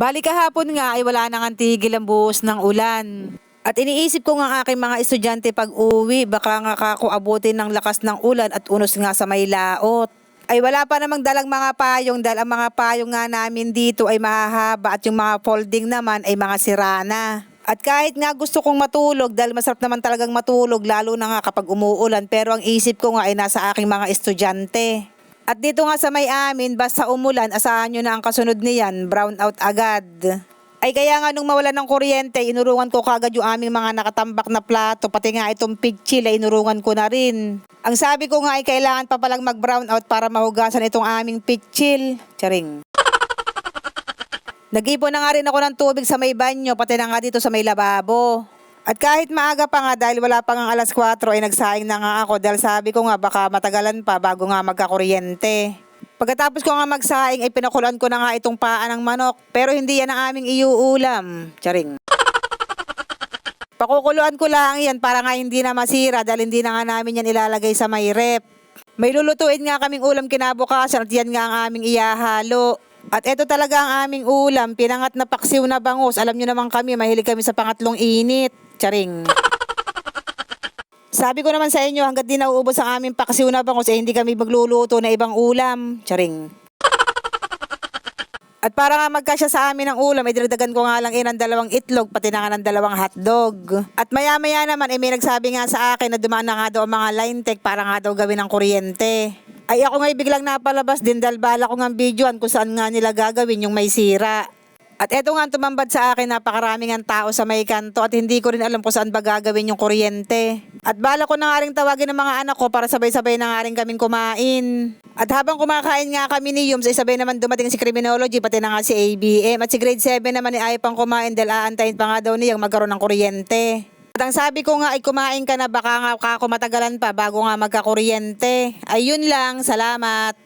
Bali kahapon nga ay wala nang tigil ang buhos ng ulan. At iniisip ko nga aking mga estudyante pag uwi, baka nga kako abutin ng lakas ng ulan at unos nga sa may laot. Ay wala pa namang dalang mga payong dahil ang mga payong nga namin dito ay mahahaba at yung mga folding naman ay mga sirana. At kahit nga gusto kong matulog dahil masarap naman talagang matulog lalo na nga kapag umuulan pero ang isip ko nga ay nasa aking mga estudyante. At dito nga sa may amin, basta umulan, asahan nyo na ang kasunod niyan, brown out agad. Ay kaya nga nung mawalan ng kuryente, inurungan ko kagad yung aming mga nakatambak na plato, pati nga itong pig chill ay inurungan ko na rin. Ang sabi ko nga ay kailangan pa palang mag-brown out para mahugasan itong aming pig chill. Charing. Nag-ipon na nga rin ako ng tubig sa may banyo, pati na nga dito sa may lababo. At kahit maaga pa nga dahil wala pa nga alas 4 ay nagsaing na nga ako dahil sabi ko nga baka matagalan pa bago nga magkakuryente. Pagkatapos ko nga magsaing ay pinakulan ko na nga itong paa ng manok pero hindi yan ang aming iuulam. Charing. Pakukuluan ko lang yan para nga hindi na masira dahil hindi na nga namin yan ilalagay sa may rep. May lulutuin nga kaming ulam kinabukasan at yan nga ang aming iyahalo. At ito talaga ang aming ulam, pinangat na paksiw na bangus. Alam nyo naman kami, mahilig kami sa pangatlong init. Charing. Sabi ko naman sa inyo, hanggat di nauubos ang aming paksiw na bangus, eh hindi kami magluluto na ibang ulam. Charing. At para nga magkasya sa amin ang ulam, ay dinagdagan ko nga lang eh ng dalawang itlog, pati na nga ng dalawang hotdog. At maya-maya naman, eh may nagsabi nga sa akin na dumaan na nga daw ang mga line tech para nga daw gawin ng kuryente. Ay ako nga biglang napalabas din dahil bala ko nga videoan kung saan nga nila gagawin yung may sira. At eto nga ang tumambad sa akin, napakaraming ang tao sa may kanto at hindi ko rin alam kung saan ba gagawin yung kuryente. At bala ko na nga rin tawagin ng mga anak ko para sabay-sabay na nga rin kaming kumain. At habang kumakain nga kami ni Yums, ay sabay naman dumating si Criminology, pati na nga si ABM. At si grade 7 naman ay ayaw pang kumain dahil aantayin pa nga daw niyang magkaroon ng kuryente. At ang sabi ko nga ay kumain ka na baka nga kako matagalan pa bago nga magkakuryente. Ayun lang, salamat.